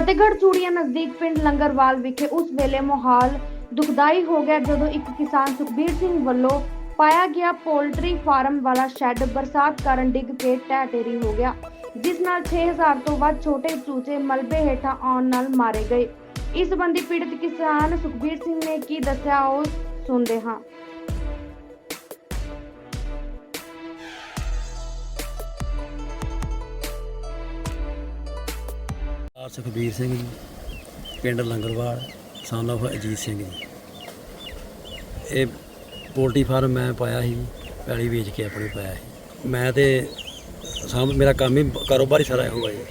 ਫਤਿਹਗੜ੍ਹ ਚੂੜੀਆਂ ਨਜ਼ਦੀਕ ਪਿੰਡ ਲੰਗਰਵਾਲ ਵਿਖੇ ਉਸ ਵੇਲੇ ਮਾਹੌਲ ਦੁਖਦਾਈ ਹੋ ਗਿਆ ਜਦੋਂ ਇੱਕ ਕਿਸਾਨ ਸੁਖਬੀਰ ਸਿੰਘ ਵੱਲੋਂ ਪਾਇਆ ਗਿਆ ਪੋਲਟਰੀ ਫਾਰਮ ਵਾਲਾ ਸ਼ੈੱਡ ਬਰਸਾਤ ਕਾਰਨ ਡਿੱਗ ਕੇ ਢਹਿ ਢੇਰੀ ਹੋ ਗਿਆ, ਜਿਸ ਨਾਲ 6000 ਤੋਂ ਵੱਧ ਛੋਟੇ ਚੂਚੇ ਮਲਬੇ ਹੇਠਾਂ ਆਉਣ ਨਾਲ ਮਾਰੇ ਗਏ। ਇਸ ਸੰਬੰਧੀ ਪੀੜਤ ਕਿਸਾਨ ਸੁਖਬੀਰ ਸਿੰਘ ਨੇ ਕੀ ਦੱਸਿਆ ਉਹ ਸੁਣਦੇ ਹਾਂ। ਸੁਖਬੀਰ ਸਿੰਘ ਜੀ, ਪਿੰਡ ਲੰਗਰਵਾਲ ਸਨ of ਅਜੀਤ ਸਿੰਘ ਜੀ। ਇਹ ਪੋਲਟਰੀ ਫਾਰਮ ਮੈਂ ਪਾਇਆ ਸੀ ਪੈਲੀ ਵੇਚ ਕੇ ਆਪਣੇ ਪਾਇਆ ਸੀ। ਮੈਂ ਤੇ ਸਾਮ ਮੇਰਾ ਕੰਮ ਹੀ ਕਾਰੋਬਾਰ ਹੀ ਸਾਰਾ ਇਹੋ ਹੈ ਜੀ।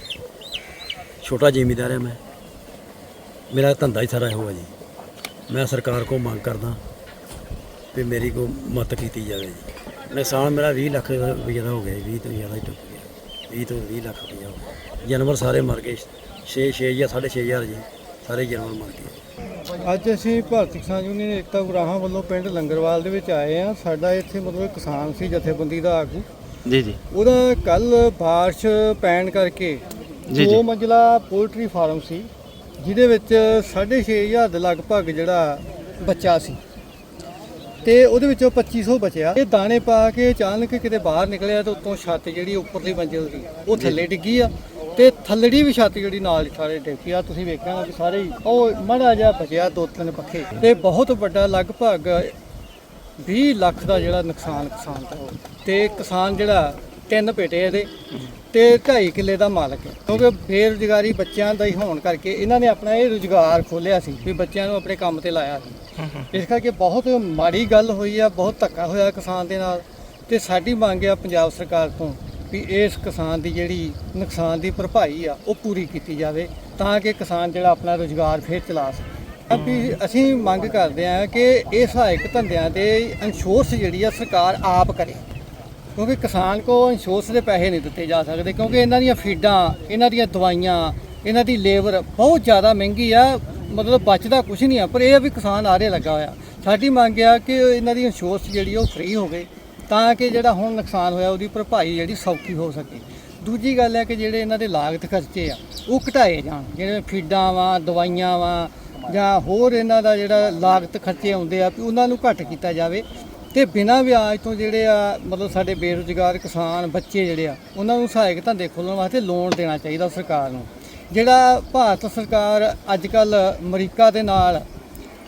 ਛੋਟਾ ਜ਼ਿਮੀਦਾਰ ਹੈ ਮੈਂ। ਮੇਰਾ ਧੰਦਾ ਹੀ ਸਾਰਾ ਇਹੋ ਹੈ ਜੀ। ਮੈਂ ਸਰਕਾਰ ਕੋਲ ਮੰਗ ਕਰਦਾ ਵੀ ਮੇਰੀ ਕੋ ਮਦਦ ਕੀਤੀ ਜਾਵੇ ਜੀ। ਨੁਕਸਾਨ ਮੇਰਾ 20 ਲੱਖ ਰੁਪਏ ਦਾ ਹੋ ਗਿਆ ਜੀ 20 ਤੋਂ ਜ਼ਿਆਦਾ ਹੀ ਟੁੱਟ ਗਿਆ। 20 ਤੋਂ 20 ਲੱਖ ਰੁਪਏ ਜਾਨਵਰ ਸਾਰੇ ਮਰ ਗਏ। 6 6 ਜਾਂ 6.5 ਜੀ ਸਾਰੇ ਜਾਨਵਰ ਮਰ ਗਏ। ਅੱਜ ਅਸੀਂ ਭਾਰਤੀ ਕਿਸਾਨ ਯੂਨੀਅਨ ਏਕਤਾ ਗੁਰਾਹਾਂ ਵੱਲੋਂ ਪਿੰਡ ਲੰਗਰਵਾਲ ਦੇ ਵਿੱਚ ਆਏ ਆ ਸਾਡਾ ਇੱਥੇ ਮਤਲਬ ਕਿਸਾਨ ਸੀ ਜਥੇਬੰਦੀ ਦਾ ਆਗੂ। ਜੀ ਜੀ। ਉਹਦਾ ਕੱਲ ਬਾਰਿਸ਼ ਪੈਣ ਕਰਕੇ ਜੀ, ਦੋ। ਮੰਜ਼ਲਾ ਪੋਲਟਰੀ ਫਾਰਮ ਸੀ ਜਿਹਦੇ ਵਿੱਚ 6500 ਦੇ ਲਗਭਗ ਜਿਹੜਾ ਬੱਚਾ ਸੀ। ਤੇ ਉਹਦੇ ਵਿੱਚੋਂ 2500 ਬਚਿਆ। ਇਹ ਦਾਣੇ ਪਾ ਕੇ ਅਚਾਨਕ ਕਿਤੇ ਬਾਹਰ ਨਿਕਲਿਆ ਤੇ ਉੱਤੋਂ ਛੱਤ ਜਿਹੜੀ ਉੱਪਰਲੀ ਮੰਜ਼ਿਲ ਸੀ, ਉਹ ਥੱਲੇ ਡਿੱਗੀ ਆ। ਤੇ ਥੱਲੜੀ ਵੀ ਛੱਤ ਜਿਹੜੀ ਨਾਲ ਸਾਰੇ ਡਿੱਗੀ ਆ। ਤੁਸੀਂ ਵੇਖਿਆ ਕਿ ਸਾਰੇ ਹੀ, ਉਹ ਮੜਾ ਜਿਹਾ ਬਚਿਆ ਦੋ ਤਿੰਨ ਪੱਖੇ। ਤੇ ਬਹੁਤ ਵੱਡਾ, ਲਗਭਗ 20 ਲੱਖ ਦਾ ਜਿਹੜਾ ਨੁਕਸਾਨ ਕਿਸਾਨ ਦਾ ਹੋਇਆ। ਤੇ ਕਿਸਾਨ ਜਿਹੜਾ, ਤਿੰਨ ਪੇਟੇ ਇਹਦੇ, ਤੇ 2.5 ਕਿੱਲੇ ਦਾ ਮਾਲਕ ਹੈ। ਕਿਉਂਕਿ ਬੇਰੁਜ਼ਗਾਰੀ ਬੱਚਿਆਂ ਦਾ ਹੀ ਹੋਣ ਕਰਕੇ ਇਹਨਾਂ ਨੇ ਆਪਣਾ ਇਹ ਰੁਜ਼ਗਾਰ ਖੋਲਿਆ ਸੀ, ਵੀ ਬੱਚਿਆਂ ਨੂੰ ਆਪਣੇ ਕੰਮ ਤੇ ਲਾਇਆ ਸੀ। ਇਸ ਕਰਕੇ ਬਹੁਤ ਮਾੜੀ ਗੱਲ ਹੋਈ ਆ, ਬਹੁਤ ਧੱਕਾ ਹੋਇਆ ਕਿਸਾਨ ਦੇ ਨਾਲ ਤੇ ਸਾਡੀ ਮੰਗ ਆ ਪੰਜਾਬ ਸਰਕਾਰ ਤੋਂ ਵੀ ਇਸ ਕਿਸਾਨ ਦੀ ਜਿਹੜੀ ਨੁਕਸਾਨ ਦੀ ਭਰਪਾਈ ਆ, ਉਹ ਪੂਰੀ ਕੀਤੀ ਜਾਵੇ ਤਾਂ ਕਿ ਕਿਸਾਨ ਜਿਹੜਾ ਆਪਣਾ ਰੁਜ਼ਗਾਰ ਫੇਰ ਚਲਾ ਸਕੇ। ਵੀ ਅਸੀਂ ਮੰਗ ਕਰਦੇ ਹਾਂ ਕਿ ਇਹ ਸਹਾਇਕ ਧੰਦਿਆਂ ਦੇ ਇੰਸ਼ੋਰੈਂਸ ਜਿਹੜੀ ਆ ਸਰਕਾਰ ਆਪ ਕਰੇ। ਕਿਉਂਕਿ ਕਿਸਾਨ ਕੋ ਇੰਸ਼ੋਰੈਂਸ ਦੇ ਪੈਸੇ ਨਹੀਂ ਦਿੱਤੇ ਜਾ ਸਕਦੇ ਕਿਉਂਕਿ ਇਹਨਾਂ ਦੀਆਂ ਫੀਡਾਂ, ਇਹਨਾਂ ਦੀਆਂ ਦਵਾਈਆਂ, ਇਹਨਾਂ ਦੀ ਲੇਬਰ ਬਹੁਤ ਜ਼ਿਆਦਾ ਮਹਿੰਗੀ ਆ ਮਤਲਬ ਬਚਦਾ ਕੁਝ ਨਹੀਂ ਆ, ਪਰ ਇਹ ਆ ਵੀ ਕਿਸਾਨ ਆਰੇ ਲੱਗਾ ਹੋਇਆ। ਸਾਡੀ ਮੰਗ ਆ ਕਿ ਇਹਨਾਂ ਦੀ ਇੰਸ਼ੋਰੈਂਸ ਜਿਹੜੀ ਆ ਉਹ ਫ੍ਰੀ ਹੋਵੇ, ਤਾਂ ਕਿ ਜਿਹੜਾ ਹੁਣ ਨੁਕਸਾਨ ਹੋਇਆ ਉਹਦੀ ਭਰਪਾਈ ਜਿਹੜੀ ਸੌਖੀ ਹੋ ਸਕੇ। ਦੂਜੀ ਗੱਲ ਹੈ ਕਿ ਜਿਹੜੇ ਇਹਨਾਂ ਦੇ ਲਾਗਤ ਖਰਚੇ ਆ, ਉਹ ਘਟਾਏ ਜਾਣ। ਜਿਹੜੇ ਫੀਡਾਂ ਵਾ, ਦਵਾਈਆਂ ਵਾ, ਜਾਂ ਹੋਰ ਇਹਨਾਂ ਦਾ ਜਿਹੜਾ ਲਾਗਤ ਖਰਚੇ ਆਉਂਦੇ ਆ, ਵੀ ਉਹਨਾਂ ਨੂੰ ਘੱਟ ਕੀਤਾ ਜਾਵੇ। ਤੇ ਬਿਨਾਂ ਵਿਆਜ ਤੋਂ ਜਿਹੜੇ ਆ, ਮਤਲਬ ਸਾਡੇ ਬੇਰੁਜ਼ਗਾਰ ਕਿਸਾਨ ਬੱਚੇ ਜਿਹੜੇ ਆ, ਉਹਨਾਂ ਨੂੰ ਸਹਾਇਕ ਧੰਦੇ ਖੋਲ੍ਹਣ ਵਾਸਤੇ ਲੋਨ ਦੇਣਾ ਚਾਹੀਦਾ ਸਰਕਾਰ ਨੂੰ। ਜਿਹੜਾ ਭਾਰਤ ਸਰਕਾਰ ਅੱਜ ਕੱਲ ਅਮਰੀਕਾ ਦੇ ਨਾਲ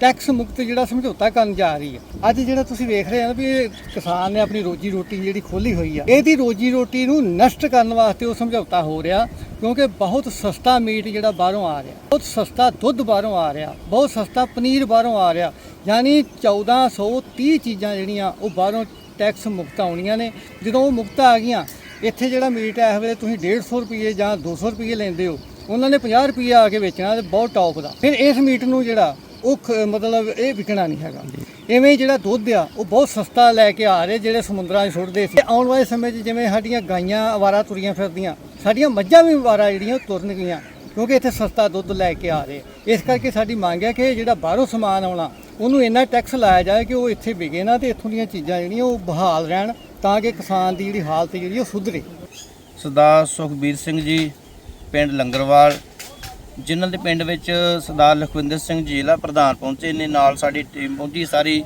ਟੈਕਸ ਮੁਕਤ ਜਿਹੜਾ ਸਮਝੌਤਾ ਕਰਨ ਜਾ ਰਹੀ ਹੈ। ਅੱਜ ਜਿਹੜਾ ਤੁਸੀਂ ਵੇਖ ਰਹੇ ਹੋ ਵੀ ਇਹ ਕਿਸਾਨ ਨੇ ਆਪਣੀ ਰੋਜੀ ਰੋਟੀ ਜਿਹੜੀ ਖੋਲੀ ਹੋਈ ਆ, ਇਹਦੀ ਰੋਜੀ ਰੋਟੀ ਨੂੰ ਨਸ਼ਟ ਕਰਨ ਵਾਸਤੇ ਉਹ ਸਮਝੌਤਾ ਹੋ ਰਿਹਾ ਕਿਉਂਕਿ ਬਹੁਤ ਸਸਤਾ ਮੀਟ ਜਿਹੜਾ ਬਾਹਰੋਂ ਆ ਰਿਹਾ, ਬਹੁਤ ਸਸਤਾ ਦੁੱਧ ਬਾਹਰੋਂ ਆ ਰਿਹਾ, ਬਹੁਤ ਸਸਤਾ ਪਨੀਰ ਬਾਹਰੋਂ ਆ ਰਿਹਾ, ਯਾਨੀ 1430 ਚੀਜ਼ਾਂ ਜਿਹੜੀਆਂ ਉਹ ਬਾਹਰੋਂ ਟੈਕਸ ਮੁਕਤ ਆਉਣੀਆਂ ਨੇ। ਜਦੋਂ ਉਹ ਮੁਕਤ ਆ ਗਈਆਂ, ਇੱਥੇ ਜਿਹੜਾ ਮੀਟ ਹੈ, ਇਸ ਵੇਲੇ ਤੁਸੀਂ 150 ਰੁਪਏ ਜਾਂ 200 ਰੁਪਏ ਲੈਂਦੇ ਹੋ ਉਹਨਾਂ ਨੇ 50 ਰੁਪਏ ਆ ਕੇ ਵੇਚਣਾ ਤੇ ਬਹੁਤ ਟੌਪ ਦਾ। ਫਿਰ ਇਸ ਮੀਟ ਨੂੰ ਜਿਹੜਾ ਉਹ ਖ- ਮਤਲਬ ਇਹ ਵਿਕਣਾ ਨਹੀਂ ਹੈਗਾ। ਐਵੇਂ ਹੀ ਜਿਹੜਾ ਦੁੱਧ ਆ ਉਹ ਬਹੁਤ ਸਸਤਾ ਲੈ ਕੇ ਆ ਰਹੇ ਜਿਹੜੇ ਸਮੁੰਦਰਾਂ 'ਚ ਸੁੱਟਦੇ ਸੀ। ਆਉਣ ਵਾਲੇ ਸਮੇਂ 'ਚ ਜਿਵੇਂ ਸਾਡੀਆਂ ਗਾਈਆਂ ਅਵਾਰਾ ਤੁਰੀਆਂ ਫਿਰਦੀਆਂ ਸਾਡੀਆਂ ਮੱਝਾਂ ਵੀ ਅਵਾਰਾ ਜਿਹੜੀਆਂ ਉਹ ਤੁਰਨ ਗਈਆਂ ਕਿਉਂਕਿ ਇੱਥੇ ਸਸਤਾ ਦੁੱਧ ਲੈ ਕੇ ਆ ਰਹੇ। ਇਸ ਕਰਕੇ ਸਾਡੀ ਮੰਗ ਹੈ ਕਿ ਜਿਹੜਾ ਬਾਹਰੋਂ ਸਮਾਨ ਆਉਣਾ ਉਹਨੂੰ ਇੰਨਾ ਟੈਕਸ ਲਾਇਆ ਜਾਏ ਕਿ ਉਹ ਇੱਥੇ ਵਿਕੇ ਨਾ ਤੇ ਇੱਥੋਂ ਦੀਆਂ ਚੀਜ਼ਾਂ ਜਿਹੜੀਆਂ ਉਹ ਬਹਾਲ ਰਹਿਣ ਤਾਂ ਕਿ ਕਿਸਾਨ ਦੀ ਜਿਹੜੀ ਹਾਲਤ ਜਿਹੜੀ ਉਹ ਸੁਧਰੇ। ਸਰਦਾਰ ਸੁਖਬੀਰ ਸਿੰਘ ਜੀ ਪਿੰਡ ਲੰਗਰਵਾਲ, ਜਿਨ੍ਹਾਂ ਦੇ ਪਿੰਡ ਵਿੱਚ ਸਰਦਾਰ ਲਖਵਿੰਦਰ ਸਿੰਘ ਜ਼ਿਲ੍ਹਾ ਪ੍ਰਧਾਨ ਪਹੁੰਚੇ ਨੇ। ਨਾਲ ਸਾਡੀ ਟੀਮ ਪਹੁੰਚੀ ਸਾਰੀ।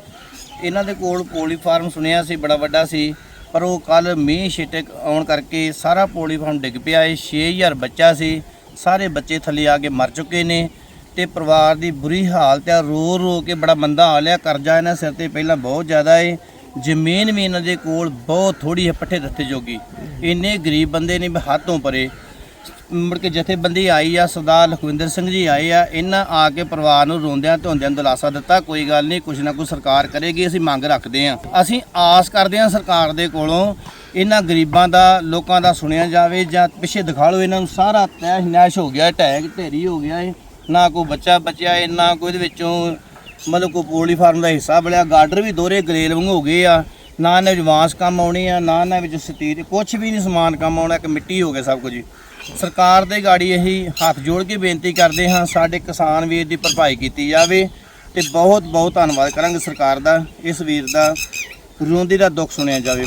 ਇਹਨਾਂ ਦੇ ਕੋਲ ਪੋਲੀ ਫਾਰਮ ਸੁਣਿਆ ਸੀ, ਬੜਾ ਵੱਡਾ ਸੀ। ਪਰ ਉਹ ਕੱਲ ਮੀਂਹ ਛਿੱਟੇ ਆਉਣ ਕਰਕੇ ਸਾਰਾ ਪੋਲੀ ਫਾਰਮ ਡਿੱਗ ਪਿਆ। ਏ 6000 ਬੱਚਾ ਸੀ। ਸਾਰੇ ਬੱਚੇ ਥੱਲੇ ਆ ਕੇ ਮਰ ਚੁੱਕੇ ਨੇ ਤੇ ਪਰਿਵਾਰ ਦੀ ਬੁਰੀ ਹਾਲਤ ਆ। ਰੋ ਰੋ ਕੇ ਬੜਾ ਮੰਦਾ ਹਾਲ ਆ। ਕਰਜ਼ਾ ਇਹਨਾਂ ਸਿਰ ਤੇ ਪਹਿਲਾਂ ਬਹੁਤ ਜ਼ਿਆਦਾ ਏ। ਜ਼ਮੀਨ ਵੀ ਇਹਨਾਂ ਦੇ ਕੋਲ ਬਹੁਤ ਥੋੜੀ ਹੈ, ਪੱਠੇ ਦੱਥੇ ਜੋਗੀ। ਇੰਨੇ ਗਰੀਬ ਬੰਦੇ ਨੇ ਵੀ ਹੱਥੋਂ ਪਰੇ। ਮੁੜ ਕੇ ਜਥੇਬੰਦੀ ਆਈ ਆ, ਸਰਦਾਰ ਲਖਵਿੰਦਰ ਸਿੰਘ ਜੀ ਆਏ ਆ, ਇਹਨਾਂ ਆ ਕੇ ਪਰਿਵਾਰ ਨੂੰ ਰੋਂਦਿਆਂ ਧੋਂਦਿਆਂ ਦਿਲਾਸਾ ਦਿੱਤਾ, ਕੋਈ ਗੱਲ ਨਹੀਂ, ਕੁਛ ਨਾ ਕੁਛ ਸਰਕਾਰ ਕਰੇਗੀ, ਅਸੀਂ ਮੰਗ ਰੱਖਦੇ ਆ ਅਸੀਂ ਆਸ ਕਰਦੇ ਆ ਸਰਕਾਰ ਦੇ ਕੋਲੋਂ ਇਹਨਾਂ ਗਰੀਬਾਂ ਦਾ, ਲੋਕਾਂ ਦਾ ਸੁਣਿਆ ਜਾਵੇ ਜਾਂ ਪਿੱਛੇ ਦਿਖਾ ਲਓ ਇਹਨਾਂ ਨੂੰ, ਸਾਰਾ ਤੈਸ਼ ਨੈਸ਼ ਹੋ ਗਿਆ ਟੈਗ ਢੇਰੀ ਹੋ ਗਿਆ ਏ ਨਾ ਕੋਈ ਬੱਚਾ ਬਚਿਆ ਏ ਨਾ ਕੋਈ ਇਹਦੇ ਵਿੱਚੋਂ ਮਤਲਬ ਕੋਈ ਪੋਲੀ ਫਾਰਮ ਦਾ ਹਿੱਸਾ ਬਲਿਆ ਗਾਰਡਰ ਵੀ ਦੋਰੇ ਗਲੇਲ ਵਾਂਗ ਹੋ ਗਏ ਆ। ਨਾ ਇਹਨਾਂ ਵਿੱਚ ਬਾਂਸ ਕੰਮ ਆਉਣੀ ਆ, ਨਾ ਇਹਨਾਂ ਵਿੱਚ ਸਤੀਰ ਕੁਝ ਵੀ ਨਹੀਂ ਸਮਾਨ ਕੰਮ ਆਉਣਾ ਕਿ ਮਿੱਟੀ ਹੋ ਗਿਆ ਸਭ ਕੁਝ। ਸਰਕਾਰ ਦੇ ਗਾੜੀ ਇਹੀ ਹੱਥ ਜੋੜ ਕੇ ਬੇਨਤੀ ਕਰਦੇ ਹਾਂ, ਸਾਡੇ ਕਿਸਾਨ ਵੀਰ ਦੀ ਭਰਪਾਈ ਕੀਤੀ ਜਾਵੇ ਤੇ ਬਹੁਤ ਬਹੁਤ ਧੰਨਵਾਦ ਕਰਾਂਗੇ ਸਰਕਾਰ ਦਾ, ਇਸ ਵੀਰ ਦਾ, ਰੋਂਦੀ ਦਾ ਦੁੱਖ ਸੁਣਿਆ ਜਾਵੇ।